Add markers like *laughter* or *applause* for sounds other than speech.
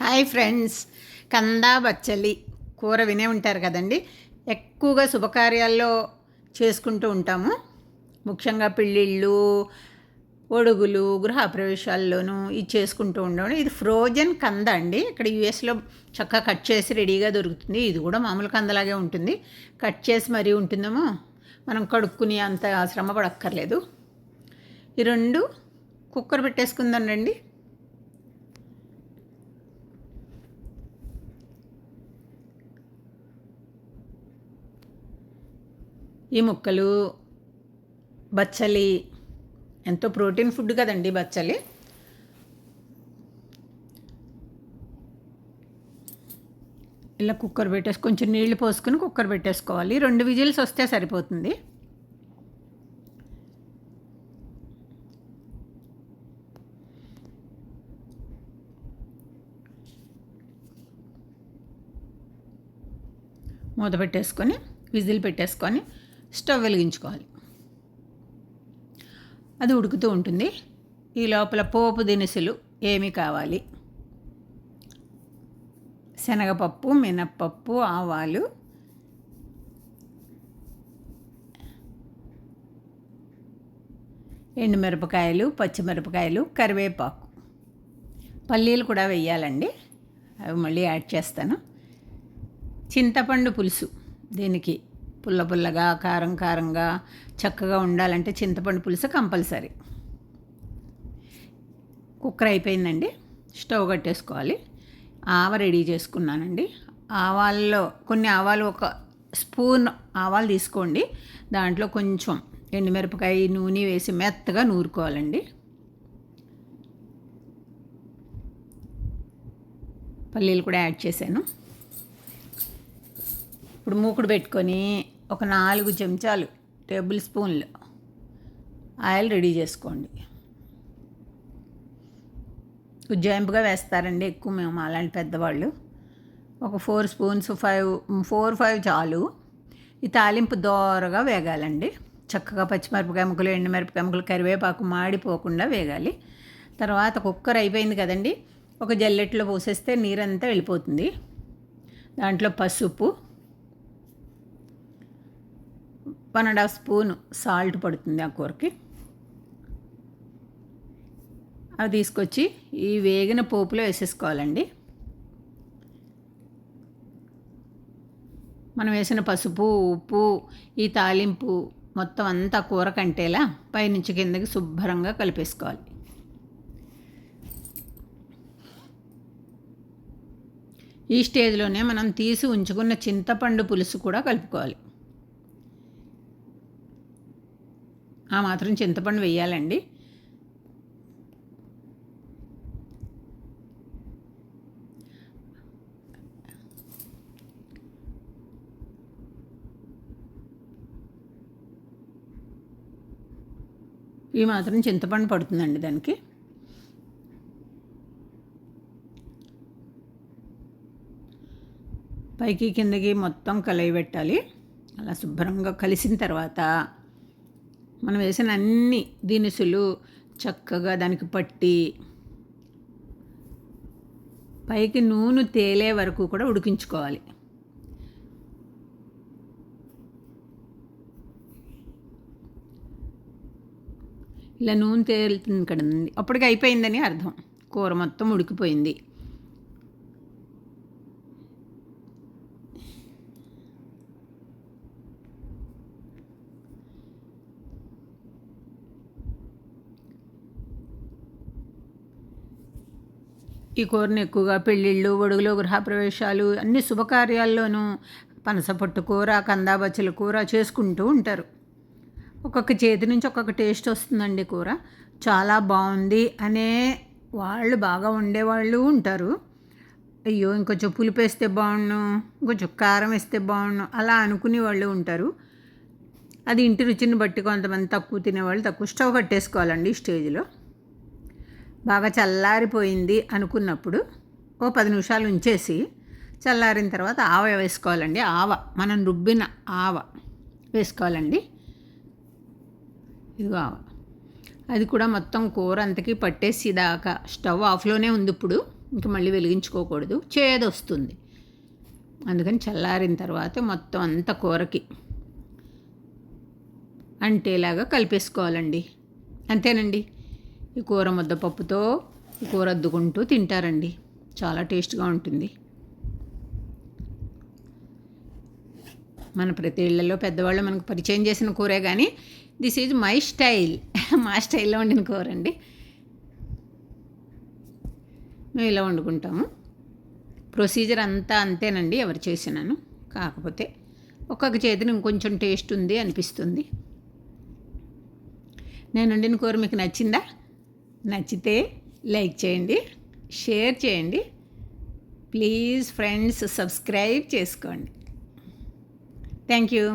Hi friends. కందా బచ్చలి కూర వినే ఉంటారు కదండి. ఎక్కువగా శుభకార్యాల్లో చేసుకుంటూ ఉంటాము. ముఖ్యంగా పెళ్ళిళ్ళు ఒడుగులు గృహప్రవేశాల్లోనూ ఇది చేసుకుంటూ ఉండడం. ఇది ఫ్రోజన్ కంద అండి. ఇక్కడ యూఎస్లో చక్కగా కట్ చేసి రెడీగా దొరుకుతుంది. ఇది కూడా మామూలు కందలాగే ఉంటుంది. కట్ చేసి మరీ ఉంటుందేమో మనం కడుక్కుని అంత శ్రమ పడక్కర్లేదు. ఈ రెండు కుక్కర్ పెట్టేసుకుందానండి ఈ ముక్కలు బచ్చలి ఎంతో ప్రోటీన్ ఫుడ్ కదండి బచ్చలి. ఇలా కుక్కర్ పెట్టేసి కొంచెం నీళ్ళు పోసుకుని కుక్కర్ పెట్టేసుకోవాలి. రెండు విజిల్స్ వస్తే సరిపోతుంది. మూత పెట్టేసుకొని విజిల్ పెట్టేసుకొని స్టవ్ వెలిగించుకోవాలి. అది ఉడుకుతూ ఉంటుంది. ఈ లోపల పోపు దినుసులు ఏమి కావాలి? శనగపప్పు మినప్పప్పు ఆవాలు ఎండుమిరపకాయలు పచ్చిమిరపకాయలు కరివేపాకు. పల్లీలు కూడా వేయాలండి. అవి మళ్ళీ యాడ్ చేస్తాను. చింతపండు పులుసు దీనికి పుల్ల పుల్లగా కారం కారంగా చక్కగా ఉండాలంటే చింతపండు పులుసు కంపల్సరీ. కుక్కర్ అయిపోయిందండి. స్టవ్ కట్టేసుకోవాలి. ఆవ రెడీ చేసుకున్నానండి. ఆవాల్లో కొన్ని ఆవాలు ఒక స్పూన్ ఆవాలు తీసుకోండి. దాంట్లో కొంచెం ఎండుమిరపకాయ నూనె వేసి మెత్తగా నూరుకోవాలండి. పల్లీలు కూడా యాడ్ చేశాను. ఇప్పుడు మూకుడు పెట్టుకొని ఒక నాలుగు చెంచాలు టేబుల్ స్పూన్లు ఆయిల్ రెడీ చేసుకోండి. ఉజ్జాయింపుగా వేస్తారండి ఎక్కువ మేము అలాంటి పెద్దవాళ్ళు. ఒక four spoons five four five చాలు. ఈ తాలింపు దోరగా వేగాలండి. చక్కగా పచ్చిమిరపకాయ ముక్కలు ఎండుమిరపకాయ ముక్కలు కరివేపాకు మాడిపోకుండా వేగాలి. తర్వాత కుక్కర్ అయిపోయింది కదండి. ఒక జల్లెట్లో పోసేస్తే నీరంతా వెళ్ళిపోతుంది. దాంట్లో పసుపు one and half spoon salt పడుతుంది ఆ కూరకి. అవి తీసుకొచ్చి ఈ వేగిన పోపులో వేసేసుకోవాలండి. మనం వేసిన పసుపు ఉప్పు ఈ తాలింపు మొత్తం అంతా కూర కంటేలా పైనుంచి కిందకి శుభ్రంగా కలిపేసుకోవాలి. ఈ స్టేజ్లోనే మనం తీసి ఉంచుకున్న చింతపండు పులుసు కూడా కలుపుకోవాలి. ఆ మాత్రం చింతపండు వేయాలండి. ఈ మాత్రం చింతపండు పడుతుందండి దానికి. పైకి కిందకి మొత్తం కలయి పెట్టాలి అలా శుభ్రంగా కలిసిన తర్వాత మనం వేసిన అన్ని దినుసులు చక్కగా దానికి పట్టి పైకి నూనె తేలే వరకు కూడా ఉడికించుకోవాలి. ఇలా నూనె తేలుతుంది కదండి. అప్పటికి అయిపోయిందని అర్థం. కూర మొత్తం ఉడికిపోయింది. ఈ కూరని ఎక్కువగా పెళ్ళిళ్ళు ఒడుగులు గృహప్రవేశాలు అన్ని శుభకార్యాల్లోనూ పనసపొట్టు కూర కందాబచ్చల కూర చేసుకుంటూ ఉంటారు. ఒక్కొక్క చేతి నుంచి ఒక్కొక్క టేస్ట్ వస్తుందండి కూర. చాలా బాగుంది అనే వాళ్ళు బాగా వండేవాళ్ళు ఉంటారు. అయ్యో ఇంకొంచెం పులుపు వేస్తే బాగుండు ఇంకొంచెం కారం వేస్తే బాగుండు అలా అనుకునే వాళ్ళు ఉంటారు. అది ఇంటి రుచిని బట్టి కొంతమంది తక్కువ తినేవాళ్ళు తక్కువ స్టవ్ కట్టేసుకోవాలండి స్టేజ్లో. బాగా చల్లారిపోయింది అనుకున్నప్పుడు ఓ పది నిమిషాలు ఉంచేసి చల్లారిన తర్వాత ఆవ వేసుకోవాలండి. ఆవ మనం రుబ్బిన ఆవ వేసుకోవాలండి. ఇదిగో ఆవ. అది కూడా మొత్తం కూర అంతకి పట్టేసి దాకా స్టవ్ ఆఫ్లోనే ఉంది ఇప్పుడు. ఇంకా మళ్ళీ వెలిగించుకోకూడదు. చేదు వస్తుంది అందుకని చల్లారిన తర్వాత మొత్తం అంత కూరకి అంటేలాగా కలిపేసుకోవాలండి. అంతేనండి? ఈ కూర ముద్దపప్పుతో ఈ కూర అద్దుకుంటూ తింటారండి. చాలా టేస్ట్గా ఉంటుంది. మన ప్రతి ఇళ్ళలో పెద్దవాళ్ళు మనకు పరిచయం చేసిన కూరే కానీ దిస్ ఈజ్ మై స్టైల్. *laughs* మా స్టైల్లో వండిన కూర అండి మేము ఇలా వండుకుంటాము. ప్రొసీజర్ అంతా అంతేనండి ఎవరు చేసినాను. కాకపోతే ఒక్కొక్క చేతిని ఇంకొంచెం టేస్ట్ ఉంది అనిపిస్తుంది. నేను వండిన కూర మీకు నచ్చిందా? నచ్చితే లైక్ చేయండి షేర్ చేయండి. ప్లీజ్ ఫ్రెండ్స్ సబ్స్క్రైబ్ చేసుకోండి. Thank you.